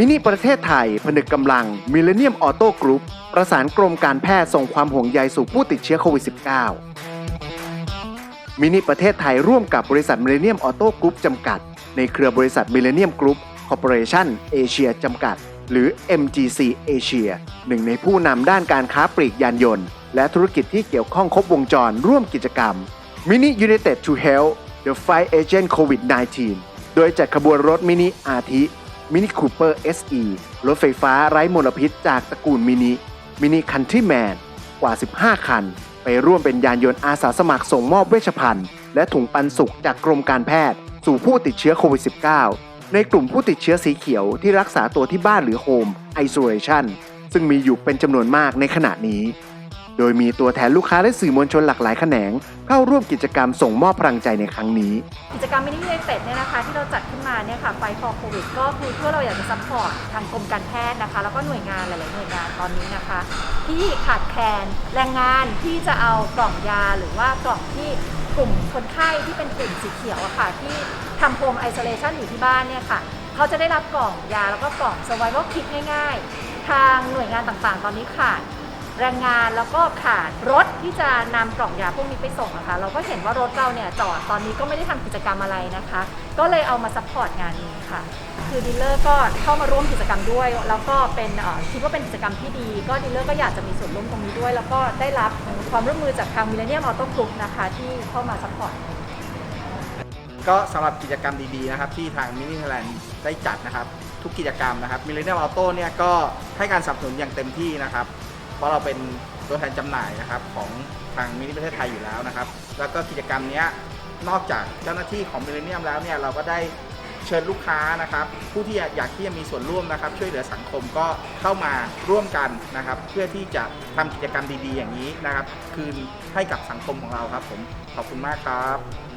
มินิประเทศไทย ผนึกกำลังมิเลเนียมออโต้กรุ๊ปประสานกรมการแพทย์ส่งความห่วงใยสู่ผู้ติดเชื้อโควิด -19 มินิประเทศไทยร่วมกับบริษัทมิเลเนียมออโต้กรุ๊ปจำกัด ในเครือบริษัทมิเลเนียมกรุ๊ปคอร์ปอเรชั่นเอเชียจำกัด หรือ MGC Asia หนึ่งในผู้นำด้านการค้าปลีกยานยนต์ และธุรกิจที่เกี่ยวข้องครบวงจรร่วมกิจกรรม Mini United to Health The Fight Agent COVID-19 โดยจัดขบวนรถมินิอาทิ มินิคูเปอร์ SE รถไฟฟ้าไร้มลพิษจากตระกูลมินิมินิคันทรีแมนกว่า 15 คัน ไปร่วมเป็นยานยนต์อาสาสมัครส่งมอบเวชภัณฑ์ และถุงปันสุขจากกรมการแพทย์ สู่ผู้ติดเชื้อโควิด -19 ในกลุ่มผู้ติดเชื้อสีเขียวที่รักษาตัวที่บ้านหรือ Home Isolation ซึ่งมีอยู่เป็นจำนวนมากในขณะนี้ โดยมีตัวแทนลูกค้าและสื่อมวลชนหลากหลายแขนง เข้าร่วมกิจกรรมส่งมอบพลังใจในครั้งนี้ กิจกรรมมินิยูไนเต็ดเนี่ยนะคะที่เราจัด เนี่ยค่ะไฟฟอโควิดก็คือเพื่อเราอยากจะซัพพอร์ตทางกรมการแพทย์นะคะ แล้วก็หน่วยงานหลาย ๆ หน่วยงานตอนนี้นะคะ ที่ขาดแคลนแรงงานที่จะเอากล่องยาหรือว่ากล่องที่กลุ่มคนไข้ที่เป็นกลุ่มสีเขียวอะค่ะ ที่ทำโฮมไอโซเลชันอยู่ที่บ้านเนี่ยค่ะ เขาจะได้รับกล่องยาแล้วก็กล่อง survival kit ง่าย ๆ ทางหน่วยงานต่าง ๆ ตอนนี้ขาด แรงงานแล้วก็ขาดรถที่จะนำกล่องยาพวกนี้ไปส่งนะคะเราก็เห็นว่ารถเราเนี่ยจอดตอนนี้ก็ไม่ได้ทำกิจกรรมอะไรนะคะ ก็เลยเอามาซัพพอร์ตงานนี้ค่ะ คือดีลเลอร์ก็เข้ามาร่วมกิจกรรมด้วย แล้วก็เป็นคิดว่าเป็นกิจกรรมที่ดี ก็ดีลเลอร์ก็อยากจะมีส่วนร่วมตรงนี้ด้วย แล้วก็ได้รับความร่วมมือจากทางมิเลเนียมออโต้กรุ๊ปนะคะ ที่เข้ามาซัพพอร์ตก็สำหรับกิจกรรมดีๆนะครับที่ทางมินิไทยแลนด์ได้จัดนะครับ ทุกกิจกรรมนะครับมิเลเนียมออโต้เนี่ยก็ให้การสนับสนุนอย่างเต็มที่นะครับ เพราะเราเป็นตัวแทนจำหน่ายนะครับของทางมินิประเทศไทยอยู่แล้วนะครับ แล้วก็กิจกรรมนี้นอกจากเจ้าหน้าที่ของมิเลเนียมแล้วเนี่ยเราก็ได้เชิญลูกค้านะครับ ผู้ที่อยากที่จะมีส่วนร่วมนะครับ ช่วยเหลือสังคมก็เข้ามาร่วมกันนะครับ เพื่อที่จะทำกิจกรรมดีๆ อย่างนี้นะครับ คืนให้กับสังคมของเราครับ ผมขอบคุณมากครับ